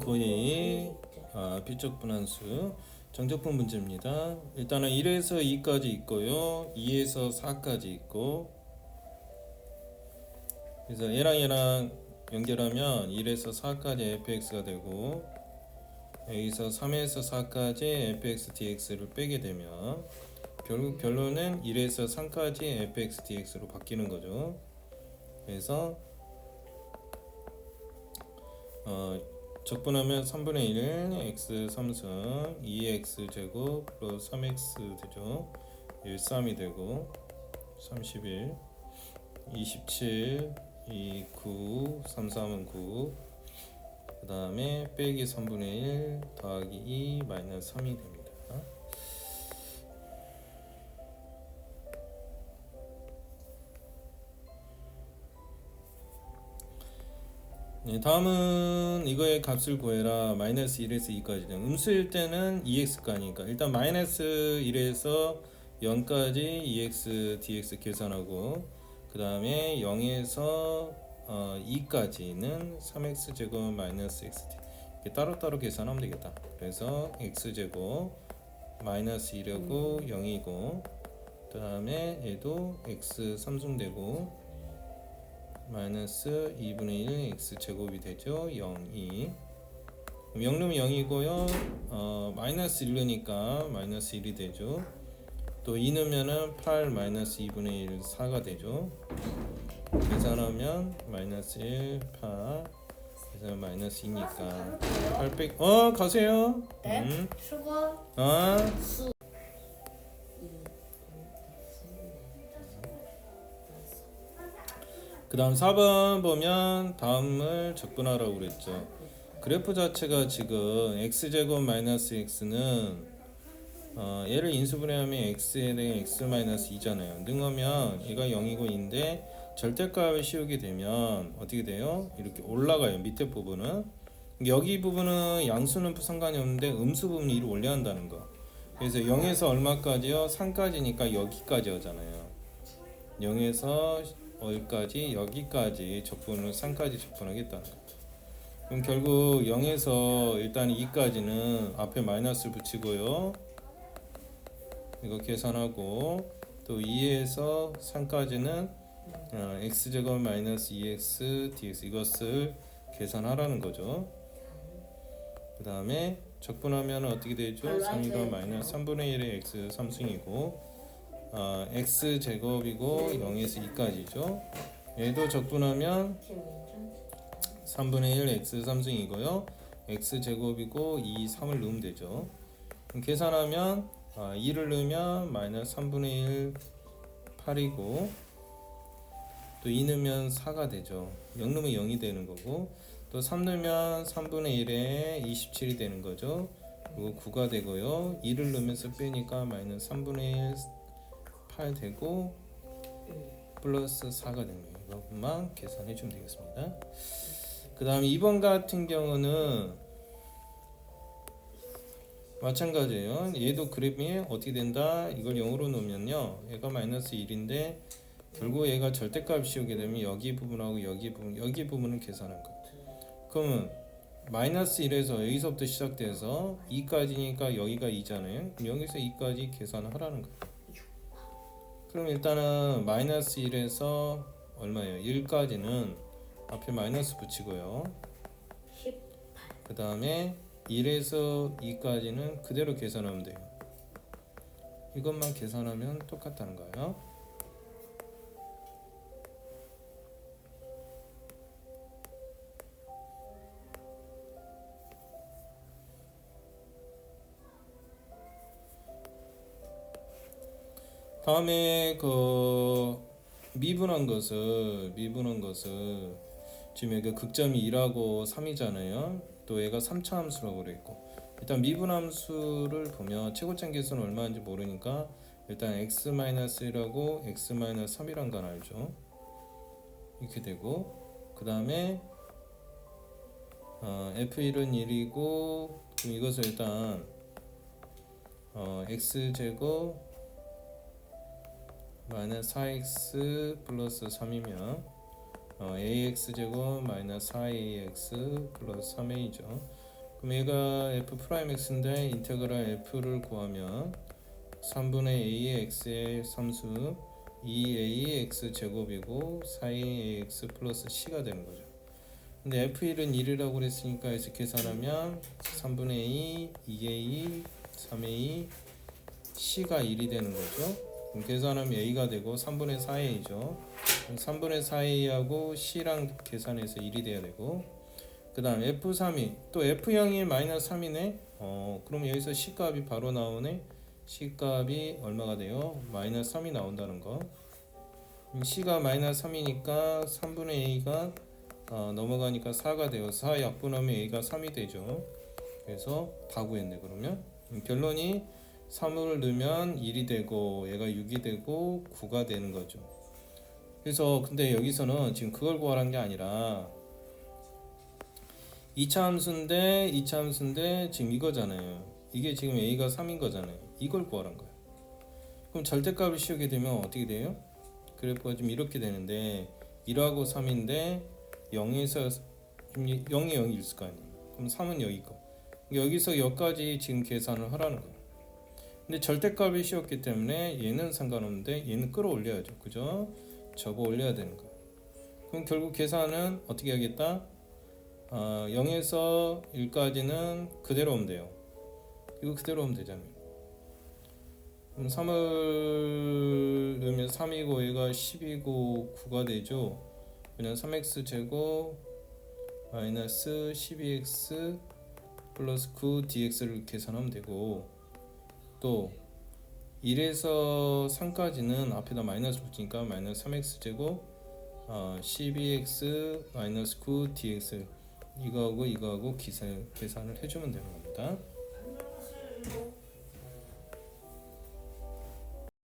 고이 아, B쪽 분함수 정적분 문제입니다. 일단은 1에서 2까지 있고요. 2에서 4까지 있고 그래서 얘랑 얘랑 연결하면 1에서 4까지 fx가 되고 여기서 3에서 4까지 fx dx를 빼게 되면 결국 결론은 1에서 3까지 fx dx로 바뀌는 거죠. 그래서 어, 적분하면 3분의 1 x 3승 2x 제곱 플러스 3x 되죠. 1 3이 되고 31 27 2 9 3 3은 9그 다음에 빼기 3분의 1 더하기 2 마이너스 3이 됩니다 네, 다음은 이거의 값을 구해라. 마이너스 1에서 2까지. 음수일 때는 2x가니까. 일단 마이너스 1에서 0까지 2x dx 계산하고 그 다음에 0에서 어, 2까지는 3x 제곱 마이너스 x 이렇게 따로따로 계산하면 되겠다. 그래서 x 제곱 마이너스 1이고 0이고 그 다음에 얘도 x 3승되고 마이너스 2분의 1 x 제곱이 되죠? 0, 2 0 넣으면 0이고요. 어, 마이너스 1넣으니까 마이너스 1이 되죠. 또 2 넣으면은 8 마이너스 2분의 1 4가 되죠. 계산하면 마이너스 1 8 그래서 마이너스 2니까 800 어 가세요. 네? 음. 수고 아수 그 다음 4번 보면 다음을 적분하라고 그랬죠. 그래프 자체가 지금 x제곱 마이너스 x는 어, 얘를 인수분해하면 x에 대해 x 마이너스 2잖아요. 능하면 얘가 0이고 2인데 절대값을 씌우게 되면 어떻게 돼요? 이렇게 올라가요. 밑에 부분은 여기 부분은 양수는 상관이 없는데 음수 부분이 위로 올려야 한다는 거. 그래서 0에서 얼마까지요? 3까지니까 여기까지 오잖아요. 0에서 어디까지 여기까지 적분을 3까지 적분하겠다는 거죠. 그럼 결국 0에서 일단 2까지는 앞에 마이너스를 붙이고요. 이거 계산하고 또 2에서 3까지는 어, x제곱 마이너스 2x dx 이것을 계산하라는 거죠. 그 다음에 적분하면 어떻게 되죠? 3이가 마이너스 3분의 1의 x 3승이고 어, x 제곱이고 0에서 2까지죠. 얘도 적분하면 3분의 1 x 3승이고요. x 제곱이고 2, 3을 넣으면 되죠. 계산하면 아, 2를 넣으면 마이너스 3분의 1 8이고 또 2 넣으면 4가 되죠. 0 넣으면 0이 되는 거고 또 3 넣으면 3분의 1에 27이 되는 거죠. 그리고 9가 되고요. 2를 넣으면서 빼니까 마이너스 3분의 1 8 되고 플러스 4가 됩니다. 이것만 계산해 주면 되겠습니다. 그 다음 2번 같은 경우는 마찬가지예요. 얘도 그래프이 어떻게 된다? 이걸 0으로 놓으면요. 얘가 마이너스 1인데 결국 얘가 절대값 씌우게 되면 여기 부분하고 여기 부분, 여기 부분은 계산한 거. 그러면 마이너스 1에서 여기서부터 시작돼서 2까지니까 여기가 2잖아요. 그럼 여기서 2까지 계산을 하라는 거예요. 그럼 일단은 마이너스 1에서 얼마예요? 1까지는 앞에 마이너스 붙이고요. 10 그 다음에 1에서 2까지는 그대로 계산하면 돼요. 이것만 계산하면 똑같다는 거예요. 다음에 그 미분한 것을 미분한 것을 지금 여기 극점이 2하고 3이잖아요. 또 얘가 3차 함수라고 그랬고 일단 미분함수를 보면 최고점 계수는 얼마인지 모르니까 일단 x-1하고 x-3이란 건 알죠. 이렇게 되고 그 다음에 어, f1은 1이고 그럼 이것을 일단 어, x제곱 마이너스 4x 플러스 3이면 어, ax 제곱 마이너스 4ax 플러스 3a죠. 그럼 얘가 f 프라임 x인데 인테그랄 f를 구하면 3분의 a의 x의 함수 2ax 제곱이고 4ax 플러스 c가 되는 거죠. 근데 f1은 1이라고 그랬으니까 여기서 계산하면 3분의 2, 2a, 3a, c가 1이 되는 거죠. 계산하면 a가 되고 3분의 4a죠. 3분의 4a하고 c랑 계산해서 1이 돼야 되고 그 다음 f3이 또 f0이 마이너스 3이네? 어 그럼 여기서 c 값이 바로 나오네? C 값이 얼마가 돼요? 마이너스 3이 나온다는 거. c가 마이너스 3이니까 3분의 a가 어, 넘어가니까 4가 돼요. 4 약분하면 a가 3이 되죠. 그래서 다 구했네 그러면. 음, 결론이 3을 넣으면 1이 되고 얘가 6이 되고 9가 되는 거죠 그래서 근데 여기서는 지금 그걸 구하라는 게 아니라 2차 함수인데 2차 함수인데 지금 이거잖아요. 이게 지금 a가 3인 거잖아요. 이걸 구하라는 거예요. 그럼 절대값을 씌우게 되면 어떻게 돼요? 그래프가 좀 이렇게 되는데 1하고 3인데 0에서 0이 0이 있을 거 아니에요. 그럼 3은 여기 거. 여기서 여기까지 지금 계산을 하라는 거예요. 근데 절대값이 씌웠기 때문에 얘는 상관없는데 얘는 끌어올려야죠. 그죠? 접어 올려야 되는 거예요. 그럼 결국 계산은 어떻게 하겠다? 아, 0에서 1까지는 그대로 오면 돼요. 이거 그대로 오면 되잖아요. 그럼 3을 넣으면 3이고 얘가 10이고 9가 되죠. 그냥 3x 제곱 마이너스 12x 플러스 9 dx를 계산하면 되고 또 1에서 3까지는 앞에다 마이너스 붙이니까 마이너스 3x 제곱 어, 12x 마이너스 9 dx 이거하고 이거하고 기사, 계산을 해주면 되는 겁니다.